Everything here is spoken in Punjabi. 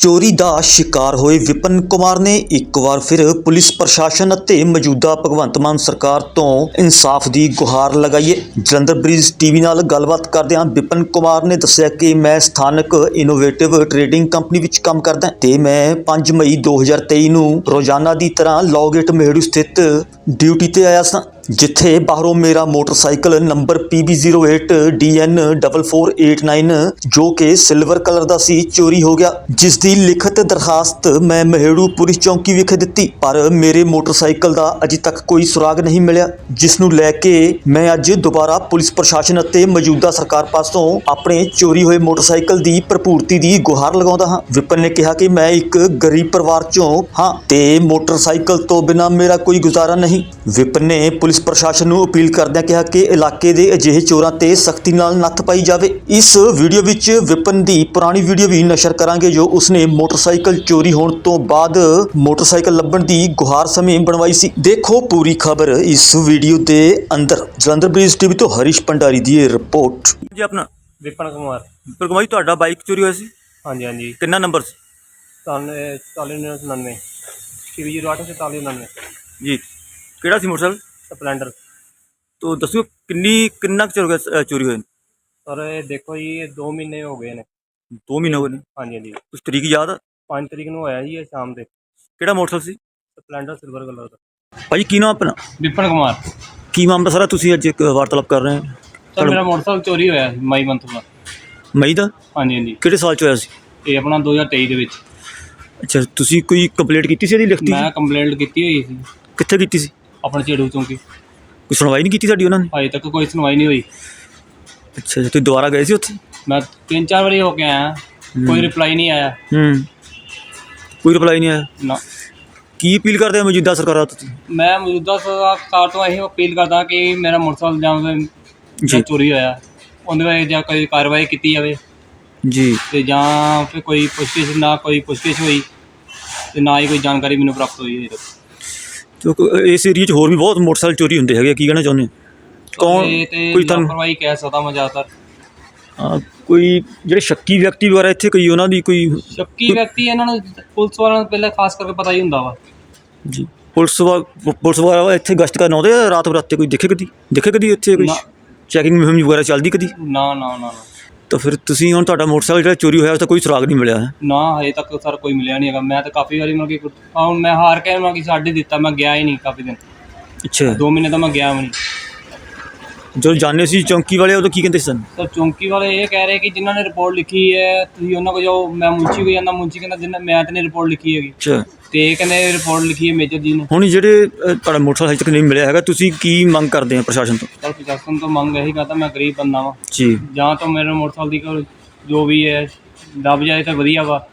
ਚੋਰੀ ਦਾ ਸ਼ਿਕਾਰ ਹੋਏ ਵਿਪਨ ਕੁਮਾਰ ਨੇ ਇੱਕ ਵਾਰ ਫਿਰ ਪੁਲਿਸ ਪ੍ਰਸ਼ਾਸਨ ਅਤੇ ਮੌਜੂਦਾ ਭਗਵੰਤ ਮਾਨ ਸਰਕਾਰ ਤੋਂ ਇਨਸਾਫ ਦੀ ਗੁਹਾਰ ਲਗਾਈ ਹੈ। ਜਲੰਧਰ ਬ੍ਰਿਜ ਟੀਵੀ ਨਾਲ ਗੱਲਬਾਤ ਕਰਦਿਆਂ ਵਿਪਨ ਕੁਮਾਰ ਨੇ ਦੱਸਿਆ ਕਿ ਮੈਂ ਸਥਾਨਕ ਇਨੋਵੇਟਿਵ ਟ੍ਰੇਡਿੰਗ ਕੰਪਨੀ ਵਿੱਚ ਕੰਮ ਕਰਦਾ ਹਾਂ ਤੇ ਮੈਂ 5 ਮਈ 2023 ਨੂੰ ਰੋਜ਼ਾਨਾ ਦੀ ਤਰ੍ਹਾਂ ਲੌਗੇਟ ਮੇਹੜੂ ਸਥਿਤ ਡਿਊਟੀ ਤੇ ਆਇਆ ਸਾਂ। ਜਿੱਥੇ ਬਾਹਰੋਂ ਮੇਰਾ ਮੋਟਰਸਾਈਕਲ ਨੰਬਰ PB08DN4489 ਜੋ ਕਿ ਸਿਲਵਰ ਕਲਰ ਦਾ ਸੀ, ਚੋਰੀ ਹੋ ਗਿਆ। ਜਿਸ ਦੀ ਲਿਖਤ ਦਰਖਾਸਤ ਮੈਂ ਮਹੇੜੂ ਪੁਲਿਸ ਚੌਂਕੀ ਵਿਖੇ ਦਿੱਤੀ, ਪਰ ਮੇਰੇ ਮੋਟਰਸਾਈਕਲ ਦਾ ਅਜੇ ਤੱਕ ਕੋਈ ਸੁਰਾਗ ਨਹੀਂ ਮਿਲਿਆ। ਜਿਸ ਨੂੰ ਲੈ ਕੇ ਮੈਂ ਅੱਜ ਦੁਬਾਰਾ ਪੁਲਿਸ ਪ੍ਰਸ਼ਾਸਨ ਅਤੇ ਮੌਜੂਦਾ ਸਰਕਾਰ ਪਾਸੋਂ ਆਪਣੇ ਚੋਰੀ ਹੋਏ ਮੋਟਰਸਾਈਕਲ ਦੀ ਭਰਪੂਰਤੀ ਦੀ ਗੁਹਾਰ ਲਗਾਉਂਦਾ ਹਾਂ। ਵਿਪਨ ਨੇ ਕਿਹਾ ਕਿ ਮੈਂ ਇੱਕ ਗਰੀਬ ਪਰਿਵਾਰ ਚੋਂ ਹਾਂ ਤੇ ਮੋਟਰਸਾਈਕਲ ਤੋਂ ਬਿਨਾ ਮੇਰਾ ਕੋਈ ਗੁਜ਼ਾਰਾ ਨਹੀਂ। ਵਿਪਨ ਨੇ ਪੁਲਿਸ ਪ੍ਰਸ਼ਾਸਨ ਨੂੰ ਅਪੀਲ ਕਰਦਿਆਂ ਕਿਹਾ ਕਿ ਇਲਾਕੇ ਦੇ ਅਜਿਹੇ ਚੋਰਾਂ ਤੇ ਸਖਤੀ ਨਾਲ ਨੱਥ ਪਾਈ ਜਾਵੇ। ਇਸ ਵੀਡੀਓ ਵਿੱਚ ਵਿਪਨ ਦੀ ਪੁਰਾਣੀ ਵੀਡੀਓ ਵੀ ਨਸ਼ਰ ਕਰਾਂਗੇ ਜੋ ਉਸਨੇ ਮੋਟਰਸਾਈਕਲ ਚੋਰੀ ਹੋਣ ਤੋਂ ਬਾਅਦ ਮੋਟਰਸਾਈਕਲ ਲੱਭਣ ਦੀ ਗੁਹਾਰ ਸਮੇਂ ਬਣਵਾਈ ਸੀ। ਦੇਖੋ ਪੂਰੀ ਖਬਰ ਇਸ ਵੀਡੀਓ ਦੇ ਅੰਦਰ। ਜਲੰਧਰ ਬ੍ਰਿਜ ਟੀਵੀ ਤੋਂ ਹਰੀਸ਼ ਭੰਡਾਰੀ ਦੀ ਇਹ ਰਿਪੋਰਟ। ਜੀ ਆਪਣਾ ਵਿਪਨ ਕੁਮਾਰ। ਪਰਗਮਾਈ ਤੁਹਾਡਾ ਬਾਈਕ ਚੋਰੀ ਹੋਇਆ ਸੀ? ਹਾਂਜੀ ਹਾਂਜੀ। ਕਿੰਨਾ ਨੰਬਰ ਸੀ? ਤਾਨੇ 4999 6008 4499 ਜੀ ਕਿਹੜਾ ਸੀ ਮੋਟਰਸਾਈਕਲ? ਸਪਲੈਂਡਰ। ਤੋ ਦੱਸੋ ਕਿੰਨੀ ਕਿੰਨਾ ਕੁ ਚਿਰ ਹੋ ਗਿਆ ਅ, ਚੋਰੀ ਹੋਏ ਸਰ ਇਹ ਦੇਖੋ ਜੀ ਇਹ 2 ਮਹੀਨੇ ਹੋ ਗਏ ਨੇ। 2 ਮਹੀਨੇ ਹੋ ਗਏ ਨੇ? ਹਾਂਜੀ ਹਾਂਜੀ। ਕੁਛ ਤਰੀਕ ਯਾਦ ਆ? 5 ਤਰੀਕ ਨੂੰ ਹੋਇਆ ਜੀ ਇਹ ਸ਼ਾਮ ਦੇ। ਕਿਹੜਾ ਮੋਟਰਸਾਈਕਲ ਸੀ? ਸਪਲੈਂਡਰ ਸਿਲਵਰ ਕਲਰ ਦਾ। ਭਾਈ ਕੀ ਨਾਮ ਆਪਣਾ? ਵਿਪਨ ਕੁਮਾਰ। ਕੀ ਮਾਮਲਾ ਸਾਰਾ? ਤੁਸੀਂ ਅੱਜ ਇੱਕ ਵਾਰਤਾਲਾਪ ਕਰ ਰਹੇ ਹੋ। ਸਰ ਮੇਰਾ ਮੋਟਰਸਾਈਕਲ ਚੋਰੀ ਹੋਇਆ ਸੀ ਮਈ ਮੰਥ ਦਾ ਮਈ ਦਾ? ਹਾਂਜੀ ਹਾਂਜੀ। ਕਿਹੜੇ ਸਾਲ ਚ ਹੋਇਆ ਸੀ? ਇਹ ਆਪਣਾ 2023 ਦੇ ਵਿੱਚ। ਅੱਛਾ ਤੁਸੀਂ ਕੋਈ ਕੰਪਲੇਂਟ ਕੀਤੀ ਸੀ ਇਹਦੀ ਲਿਖਤੀ ਮੈਂ ਕੰਪਲੇਂਟ ਕੀਤੀ ਹੋਈ ਸੀ। ਕਿੱਥੇ ਕੀਤੀ ਸੀ? ਆਪਣੇ ਚੇੜੂ ਚੌਂਕੀ ਕੋਈ ਸੁਣਵਾਈ ਨਹੀਂ ਕੀਤੀ ਸਾਡੀ ਉਹਨਾਂ ਨੇ? ਅਜੇ ਤੱਕ ਕੋਈ ਸੁਣਵਾਈ ਨਹੀਂ ਹੋਈ। ਅੱਛਾ ਜੀ ਤੁਸੀਂ ਦੁਬਾਰਾ ਗਏ ਸੀ ਉੱਥੇ? ਮੈਂ ਤਿੰਨ ਚਾਰ ਵਾਰੀ ਹੋ ਕੇ ਆਇਆ। ਕੋਈ ਰਿਪਲਾਈ ਨਹੀਂ ਆਇਆ। ਹੂੰ। ਕੋਈ ਰਿਪਲਾਈ ਨਹੀਂ ਆਇਆ? ਨਾ। ਕੀ ਅਪੀਲ ਕਰਦੇ ਹੋ ਮੌਜੂਦਾ ਸਰਕਾਰਾਂ ਤੋਂ ਤੁਸੀਂ? ਮੈਂ ਮੌਜੂਦਾ ਸਰਕਾਰ ਤੋਂ ਇਹ ਅਪੀਲ ਕਰਦਾ ਕਿ ਮੇਰਾ ਮੋਟਰਸਾਈਕਲ ਜੀ। ਜਾਂ। ਚੋਰੀ ਹੋਇਆ। ਉਹਦੇ ਬਾਰੇ ਜਾਂ ਕੋਈ ਕਾਰਵਾਈ ਕੀਤੀ ਜਾਵੇ। ਜੀ। ਤੇ ਜਾਂ ਫਿਰ ਕੋਈ ਪੁੱਛਗਿੱਛ ਨਾ ਕੋਈ ਪੁੱਛਗਿੱਛ ਹੋਈ ਤੇ ਨਾ ਹੀ ਕੋਈ ਜਾਣਕਾਰੀ ਮੈਨੂੰ ਪ੍ਰਾਪਤ ਹੋਈ ਹੈ ਕਿਉਂਕਿ ਇਸ ਏਰੀਆ 'ਚ ਹੋਰ ਵੀ ਬਹੁਤ ਮੋਟਰਸਾਈਕਲ ਚੋਰੀ ਹੁੰਦੇ ਹੈਗੇ ਕੀ ਕਹਿਣਾ ਚਾਹੁੰਦੇ ਹੋ? ਕੌਣ ਤੇ- ਤੇ ਕੋਈ ਤੁਹਾਨੂੰ ਲਾਪਰਵਾਹੀ ਕਹਿ ਸਕਦਾ ਮੈਂ ਜ਼ਿਆਦਾਤਰ। ਹਾਂ, ਕੋਈ ਜਿਹੜੇ ਸ਼ੱਕੀ ਵਿਅਕਤੀ ਵਗੈਰਾ ਇੱਥੇ ਕੋਈ ਉਹਨਾਂ ਦੀ ਕੋਈ ਸ਼ੱਕੀ ਵਿਅਕਤੀ ਇਹਨਾਂ ਨੂੰ ਪੁਲਿਸ ਵਾਲਿਆਂ ਨੂੰ ਪਹਿਲਾਂ ਖਾਸ ਕਰਕੇ ਪਤਾ ਹੀ ਹੁੰਦਾ ਵਾ। ਜੀ। ਪੁਲਿਸ ਵਾ ਪੁਲਿਸ ਵਾਲਾ ਇੱਥੇ ਗਸ਼ਤ ਕਰਨ ਆਉਂਦੇ ਆ ਰਾਤ ਬਰਾਤੇ ਕੋਈ ਦੇਖੇ ਕਦੀ? ਦੇਖੇ ਕਦੀ ਇੱਥੇ ਕੋਈ ਨਾ। ਚੈਕਿੰਗ ਮੁਹਿੰਮ ਵਗੈਰਾ ਚੱਲਦੀ ਕਦੀ? ਨਾ ਨਾ ਨਾ ਨਾ। ਤਾਂ ਫਿਰ ਤੁਸੀਂ ਹੁਣ ਤੁਹਾਡਾ ਮੋਟਰਸਾਈਕਲ ਜਿਹੜਾ ਚੋਰੀ ਹੋਇਆ ਉਸ ਦਾ ਕੋਈ ਸੁਰਾਗ ਨਹੀਂ ਮਿਲਿਆ? ਹੈ ਨਾ ਹਜੇ ਤੱਕ ਸਰ ਕੋਈ ਮਿਲਿਆ ਨਹੀਂ ਹੈਗਾ। ਮੈਂ ਤਾਂ ਕਾਫੀ ਵਾਰੀ ਮਤਲਬ ਕਿ ਆਹ ਹੁਣ ਮੈਂ ਹਾਰ ਕੇ ਮਤਲਬ ਕਿ ਛੱਡ ਹੀ ਦਿੱਤਾ ਮੈਂ ਗਿਆ ਹੀ ਨਹੀਂ ਕਾਫੀ ਦਿਨ। ਅੱਛਾ। 2 ਮਹੀਨੇ ਤਾਂ ਮੈਂ ਗਿਆ ਵੀ ਨਹੀਂ। ਜਦੋਂ ਜਾਣੇ ਸੀ ਚੌਂਕੀ ਵਾਲੇ ਉਦੋਂ ਕੀ ਕਹਿੰਦੇ ਸਨ? ਸਰ ਚੌਂਕੀ ਵਾਲੇ ਇਹ ਕਹਿ ਰਹੇ ਕਿ ਜਿਨ੍ਹਾਂ ਨੇ ਰਿਪੋਰਟ ਲਿਖੀ ਹੈ ਤੁਸੀਂ ਉਹਨਾਂ ਕੋਲ ਜਾਓ ਮੈਂ ਮੁੰਚੀ ਕੋਲ ਜਾਂਦਾ ਮੁੰਚੀ ਕਹਿੰਦਾ ਜਿੰਨਾ ਮੈਂ ਤਾਂ ਨਹੀਂ ਰਿਪੋਰਟ ਲਿਖੀ ਹੈਗੀ। ਅੱਛਾ। ਤੇ ਕਹਿੰਦੇ ਰਿਪੋਰਟ ਲਿਖੀ ਹੈ ਮੇਜਰ ਜੀ ਨੇ। ਹੁਣ ਜਿਹੜੇ ਅ, ਤੁਹਾਡਾ ਮੋਟਰਸਾਈਕਲ ਹਜੇ ਤੱਕ ਨਹੀਂ ਮਿਲਿਆ ਹੈਗਾ ਤੁਸੀਂ ਕੀ ਮੰਗ ਕਰਦੇ ਆ ਪ੍ਰਸ਼ਾਸਨ ਤੋਂ? ਪ੍ਰਸ਼ਾਸਨ ਤੋਂ ਮੰਗ ਇਹੀ ਕਰਦਾ ਮੈਂ ਗਰੀਬ ਬੰਦਾ ਵਾਂ। ਜੀ। ਜਾਂ ਤਾਂ ਮੇਰੇ ਮੋਟਰਸਾਈਕਲ ਦੀ ਕੋਈ ਜੋ ਵੀ ਹੈ ਦੱਬ ਜਾਏ ਤਾਂ ਵਧੀਆ ਵਾ।